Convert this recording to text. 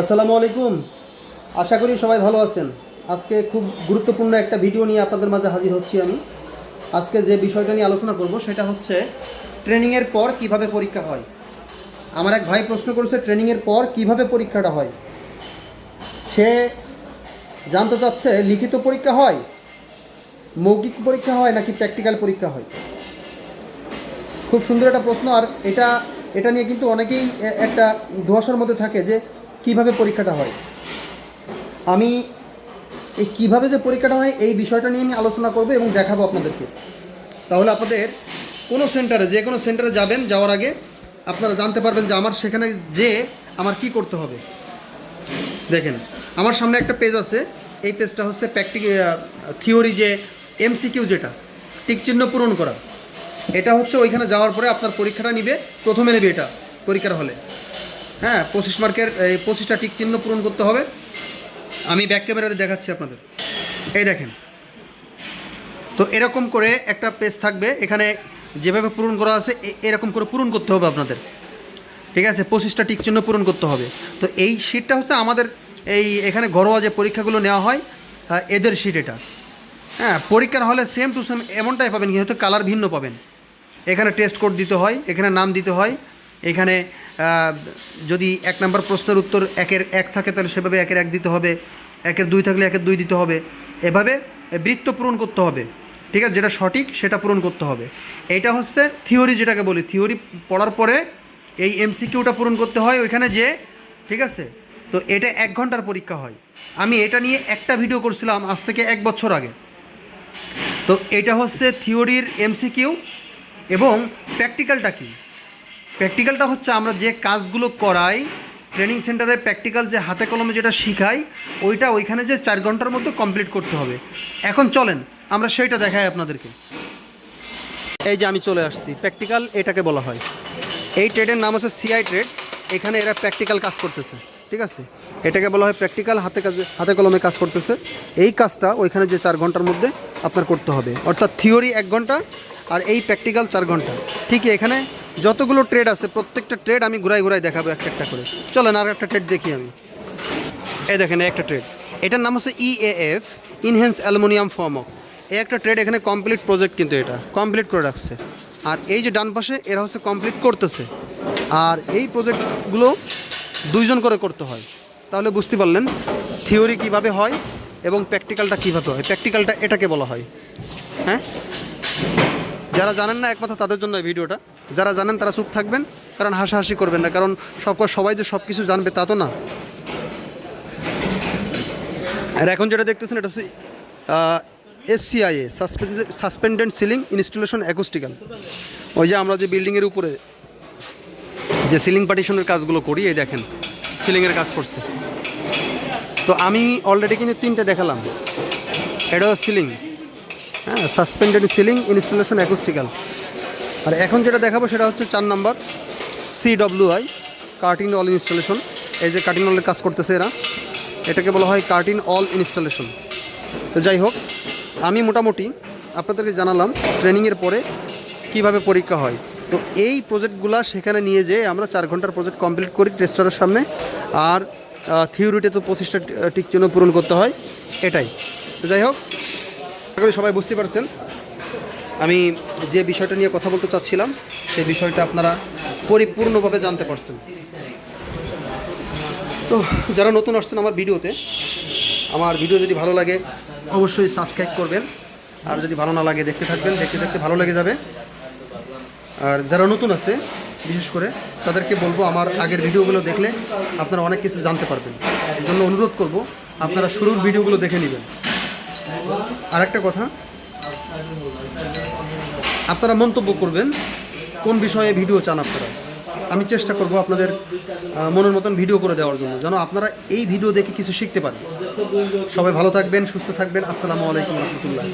আসসালামু আলাইকুম। আশা করি সবাই ভালো আছেন। আজকে খুব গুরুত্বপূর্ণ একটা ভিডিও নিয়ে আপনাদের মাঝে হাজির হচ্ছি আমি। আজকে যে বিষয়টা নিয়ে আলোচনা করব সেটা হচ্ছে ট্রেনিংয়ের পর কীভাবে পরীক্ষা হয়। আমার এক ভাই প্রশ্ন করেছে, ট্রেনিংয়ের পর কীভাবে পরীক্ষাটা হয়? সে জানতে চাচ্ছে, লিখিত পরীক্ষা হয়, মৌখিক পরীক্ষা হয়, নাকি প্র্যাকটিক্যাল পরীক্ষা হয়? খুব সুন্দর একটা প্রশ্ন। আর এটা এটা নিয়ে কিন্তু অনেকেই একটা ধোয়াশার মধ্যে থাকে যে কীভাবে পরীক্ষাটা হয়? আমি এই কীভাবে যে পরীক্ষাটা হয়, এই বিষয়টা নিয়ে আমি আলোচনা করব এবং দেখাবো আপনাদেরকে। তাহলে আপনাদের কোনো সেন্টারে, যে কোনো সেন্টারে যাবেন, যাওয়ার আগে আপনারা জানতে পারবেন যে আমার সেখানে যে আমার কি করতে হবে। দেখেন, আমার সামনে একটা পেজ আছে। এই পেজটা হচ্ছে প্র্যাকটিক থিওরি যে এমসিকিউ যেটা, টিক চিহ্ন পূরণ করা। এটা হচ্ছে ওইখানে যাওয়ার পরে আপনার পরীক্ষাটা নিবে, প্রথমে নেবে এটা, পরীক্ষার হলে। হ্যাঁ পঁচিশ মার্কের, এই পঁচিশটা টিক চিহ্ন পূরণ করতে হবে। আমি ব্যাক ক্যামেরাতে দেখাচ্ছি আপনাদের। এই দেখেন। তো এরকম করে একটা পেজ থাকবে। এখানে যেভাবে পূরণ করা আছে এরকম করে পূরণ করতে হবে আপনাদের। ঠিক আছে? পঁচিশটা টিক চিহ্ন পূরণ করতে হবে। তো এই শিটটা হচ্ছে আমাদের এই এখানে ঘরোয়া যে পরীক্ষাগুলো নেওয়া হয় এদের শিট এটা। হ্যাঁ পরীক্ষার হলে সেম টু সেম এমনটাই পাবেন, কিন্তু কালার ভিন্ন পাবেন। এখানে টেস্ট কোড দিতে হয়, এখানে নাম দিতে হয়, এখানে যদি এক নম্বর প্রশ্নের উত্তর একের এক থাকে, তাহলে সেভাবে একের এক দিতে হবে। একের দুই থাকলে একের দুই দিতে হবে। এভাবে বৃত্ত পূরণ করতে হবে। ঠিক আছে? যেটা সঠিক, সেটা পূরণ করতে হবে। এইটা হচ্ছে থিওরি যেটাকে বলি। থিওরি পড়ার পরে এই এমসিকিউটা পূরণ করতে হয় ওইখানে যে, ঠিক আছে? তো এটা এক ঘণ্টার পরীক্ষা হয়। আমি এটা নিয়ে একটা ভিডিও করছিলাম আজ থেকে এক বছর আগে। তো এটা হচ্ছে থিওরির এমসিকিউ এবং প্র্যাকটিক্যালটা কি? প্র্যাকটিক্যালটা হচ্ছে আমরা যে কাজগুলো করাই ট্রেনিং সেন্টারে প্র্যাকটিক্যাল যে হাতে কলমে যেটা শিখাই, ওইটা ওইখানে যে চার ঘণ্টার মধ্যে কমপ্লিট করতে হবে। এখন চলেন, আমরা সেইটা দেখাই আপনাদেরকে। এই যে আমি চলে আসছি প্র্যাকটিক্যাল এটাকে বলা হয়। এই ট্রেডের নাম হচ্ছে সিআই ট্রেড এখানে এরা প্র্যাকটিক্যাল কাজ করতেছে, ঠিক আছে? এটাকে বলা হয় প্র্যাকটিক্যাল হাতে কাজে, হাতে কলমে কাজ করতেছে। এই কাজটা ওইখানে যে চার ঘণ্টার মধ্যে আপনার করতে হবে। অর্থাৎ থিওরি এক ঘণ্টা, আর এই প্র্যাকটিক্যাল চার ঘণ্টা। ঠিকই এখানে যতগুলো ট্রেড আছে, প্রত্যেকটা ট্রেড আমি ঘুরাই ঘুরাই দেখাবো একটা একটা করে। চলেন আর একটা ট্রেড দেখি আমি। এই দেখেন একটা ট্রেড এটার নাম হচ্ছে ইএএফ ইনহেন্স অ্যালুমিনিয়াম ফর্মক এই একটা ট্রেড এখানে কমপ্লিট প্রজেক্ট কিন্তু এটা কমপ্লিট করে রাখছে। আর এই যে ডান পাশে, এরা হচ্ছে কমপ্লিট করতেছে। আর এই প্রজেক্টগুলো দুইজন করে করতে হয়। তাহলে বুঝতে পারলেন থিওরি কীভাবে হয় এবং প্র্যাকটিক্যালটা কীভাবে হয়। প্র্যাকটিক্যালটা এটাকে বলা হয়। হ্যাঁ? যারা জানেন না একমাত্র তাদের জন্য এই ভিডিওটা। যারা জানেন তারা চুপ থাকবেন, কারণ হাসাহাসি করবেন না, কারণ সব সবাই যে সব কিছু জানবে তা তো না। আর এখন যেটা দেখতেছেন, এটা হচ্ছে S C I A suspended ceiling installation acoustical ওই যে আমরা যে বিল্ডিংয়ের উপরে যে সিলিং পার্টিশনের কাজগুলো করি, এই দেখেন সিলিংয়ের কাজ করছে। তো আমি অলরেডি কিন্তু তিনটে দেখালাম। এটা সিলিং হ্যাঁ সাসপেন্ডেড সিলিং ইনস্টলেশন অ্যাকুস্টিক্যাল আর এখন যেটা দেখাবো সেটা হচ্ছে চার number C W I curtain wall installation এই যে কার্টিন অলের কাজ করতেছে এরা, এটাকে বলা হয় কার্টিন অল ইনস্টলেশন তো যাই হোক, আমি মোটামুটি আপনাদেরকে জানালাম ট্রেনিংয়ের পরে কীভাবে পরীক্ষা হয়। তো এই প্রজেক্টগুলো সেখানে নিয়ে যেয়ে আমরা চার ঘণ্টার প্রজেক্ট কমপ্লিট করি টেস্টারের সামনে। আর থিওরিতে তো পঁচিশটা টিক চিহ্ন পূরণ করতে হয়, এটাই। তো যাই হোক সবাই বুঝতে পারছেন। আমি যে বিষয়টা নিয়ে কথা বলতে চাচ্ছিলাম, সেই বিষয়টা আপনারা পরিপূর্ণভাবে জানতে পারছেন। তো যারা নতুন আসছেন আমার ভিডিওতে, আমার ভিডিও যদি ভালো লাগে, অবশ্যই সাবস্ক্রাইব করবেন। আর যদি ভালো না লাগে দেখতে থাকবেন, দেখতে দেখতে ভালো লেগে যাবে। আর যারা নতুন আছে, বিশেষ করে তাদেরকে বলব আমার আগের ভিডিওগুলো দেখলে আপনারা অনেক কিছু জানতে পারবেন। এই জন্য অনুরোধ করব, আপনারা শুরুর ভিডিওগুলো দেখে নেবেন। আর একটা কথা আপনারা মন্তব্য করবেন, কোন বিষয়ে ভিডিও চান আপনারা? আমি চেষ্টা করব আপনাদের মনের মতন ভিডিও করে দেওয়ার জন্য, যেন আপনারা এই ভিডিও দেখে কিছু শিখতে পারেন। সবাই ভালো থাকবেন, সুস্থ থাকবেন। আসসালামু আলাইকুম রহমতুল্লাহ।